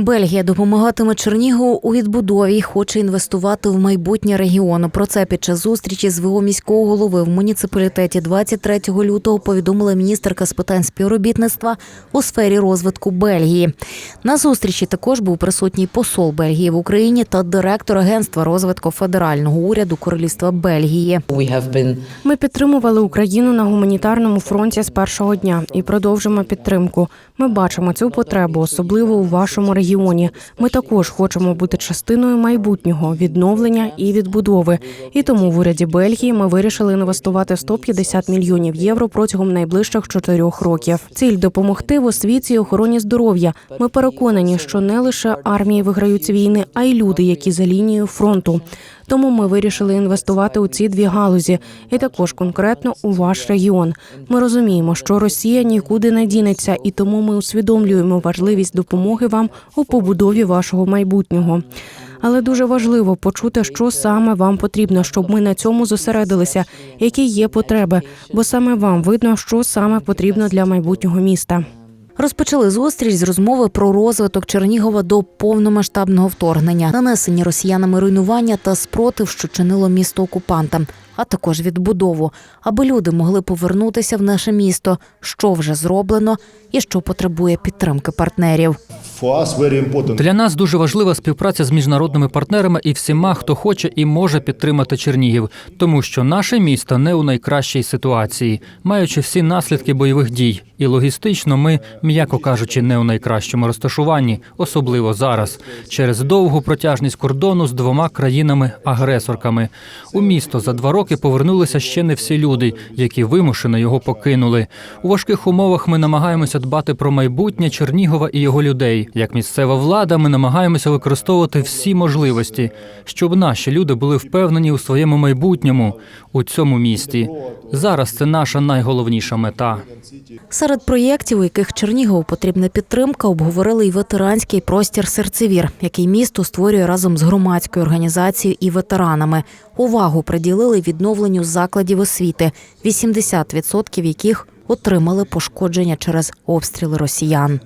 Бельгія допомагатиме Чернігову у відбудові і хоче інвестувати в майбутнє регіону. Про це під час зустрічі з ВО міського голови в муніципалітеті 23 лютого повідомила міністерка з питань співробітництва у сфері розвитку Бельгії. На зустрічі також був присутній посол Бельгії в Україні та директор агентства розвитку федерального уряду Королівства Бельгії. Ми підтримували Україну на гуманітарному фронті з першого дня і продовжимо підтримку. Ми бачимо цю потребу, особливо у вашому регіоні. Ми також хочемо бути частиною майбутнього відновлення і відбудови. І тому в уряді Бельгії ми вирішили інвестувати 150 мільйонів євро протягом найближчих чотирьох років. Ціль допомогти в освіті і охороні здоров'я. Ми переконані, що не лише армії виграють війни, а й люди, які за лінією фронту. Тому ми вирішили інвестувати у ці дві галузі, і також конкретно у ваш регіон. Ми розуміємо, що Росія нікуди не дінеться, і тому ми усвідомлюємо важливість допомоги вам у побудові вашого майбутнього. Але дуже важливо почути, що саме вам потрібно, щоб ми на цьому зосередилися, які є потреби, бо саме вам видно, що саме потрібно для майбутнього міста. Розпочали зустріч з розмови про розвиток Чернігова до повномасштабного вторгнення, нанесені росіянами руйнування та спротив, що чинило місто окупантам, а також відбудову, аби люди могли повернутися в наше місто, що вже зроблено і що потребує підтримки партнерів. Для нас дуже важлива співпраця з міжнародними партнерами і всіма, хто хоче і може підтримати Чернігів, тому що наше місто не у найкращій ситуації, маючи всі наслідки бойових дій. І логістично ми, м'яко кажучи, не у найкращому розташуванні, особливо зараз, через довгу протяжність кордону з двома країнами-агресорками. У місто за два роки повернулися ще не всі люди, які вимушено його покинули. У важких умовах ми намагаємося дбати про майбутнє Чернігова і його людей. Як місцева влада, ми намагаємося використовувати всі можливості, щоб наші люди були впевнені у своєму майбутньому у цьому місті. Зараз це наша найголовніша мета. Серед проєктів, у яких Чернігову потрібна підтримка, обговорили й ветеранський простір серцевір, який місто створює разом з громадською організацією і ветеранами. Увагу приділили відновленню закладів освіти, 80% яких отримали пошкодження через обстріли росіян.